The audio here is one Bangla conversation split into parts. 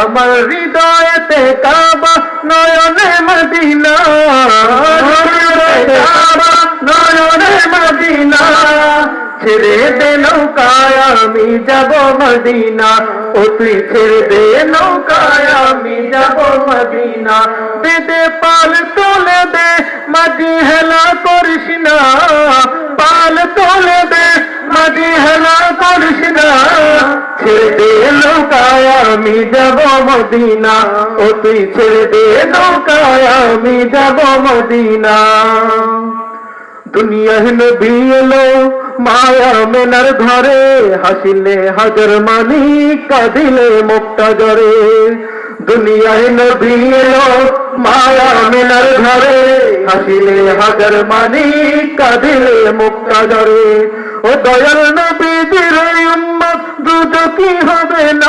আমার হৃদয়েতে কাবা নয়নে মদিনা। কাবা নয়নে মদিনা। ছেড়ে দে নৌকায় আমি যাব মদিনা। ও তুই ছেড়ে দে নৌকায় আমি যাব মদিনা। দে দে পাল তোলে দে, মাঝি হেলা করিস না। পাল তোলে দে, মাঝি হেলা করিস না। ছেড়ে দে আমি যাব মদিনা ও তুই ছেড়ে দে নৌকায় আমি যাব মদিনা। দুনিয়ায় নবী এলো মায়া মেনার ঘরে, হাসিলে হাজার মানি কাঁদিলে মুক্তা জরে দুনিয়ায় নবী এলো মায়া মেনার ঘরে, হাসিলে হাজার মানি কাঁদিলে মুক্তা জরে ও দয়াল নবীজির উম্মত দুটো কি হবে না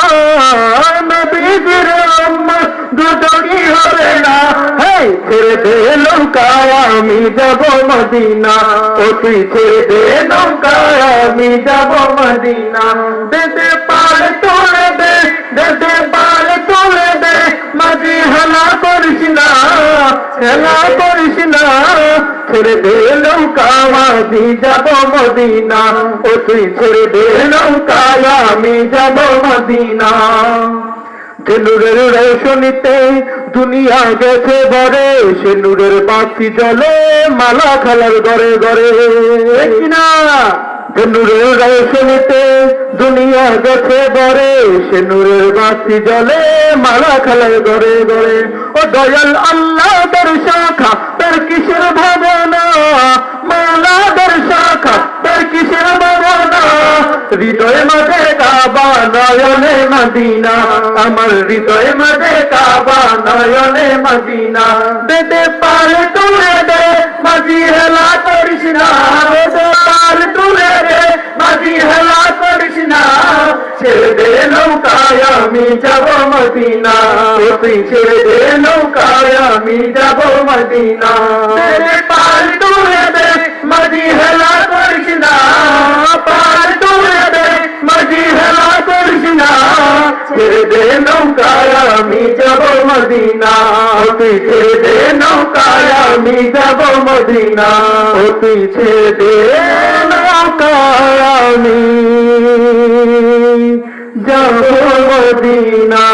নবীজির উম্মত দুটো হবে না হে ছেড়ে দে নৌকায় আমি যাব মদিনা ও তুই ছেড়ে দে নৌকায় আমি যাব মদিনা দেতে পার করিস না ছেড়ে দে নৌকা যাব মদিনা। ও তুই ছেড়ে দে নৌকায় আমি যাব মদিনা। যে নূরের রোশনীতে দুনিয়া গেছে ভরে সে নূরের বাতি জলে মালা খালার ঘরে ঘরে। কিনা যে নূরের রোশনীতে দুনিয়া গেছে ভরে সে নূরের বাতি জলে মালা খালার ঘরে ঘরে ও দয়াল আল্লাহ দর শাখা, তার কিসের ভাবনা? মালা দর শাখা, তার কিসের ভাবনা? হৃদয় মাঝে কাবা, নয়নে মদিনা। আমার হৃদয় মাঝে কাবা, নয়নে মদিনা। দেদে আমি যাব মদিনা ও তুই ছেড়ে দে নৌকায় আমি যাব মদিনা দেদে পাল তুলে দে মাঝি হেলা করিস না পাল তুলে দে মাঝি হেলা করিস না ছেড়ে দে নৌকায় আমি যাব মদিনা ও তুই ছেড়ে দে নৌকায় আমি যাব মদিনা ও তুই ছেড়ে দে নৌকায় আমি যাব মদিনা।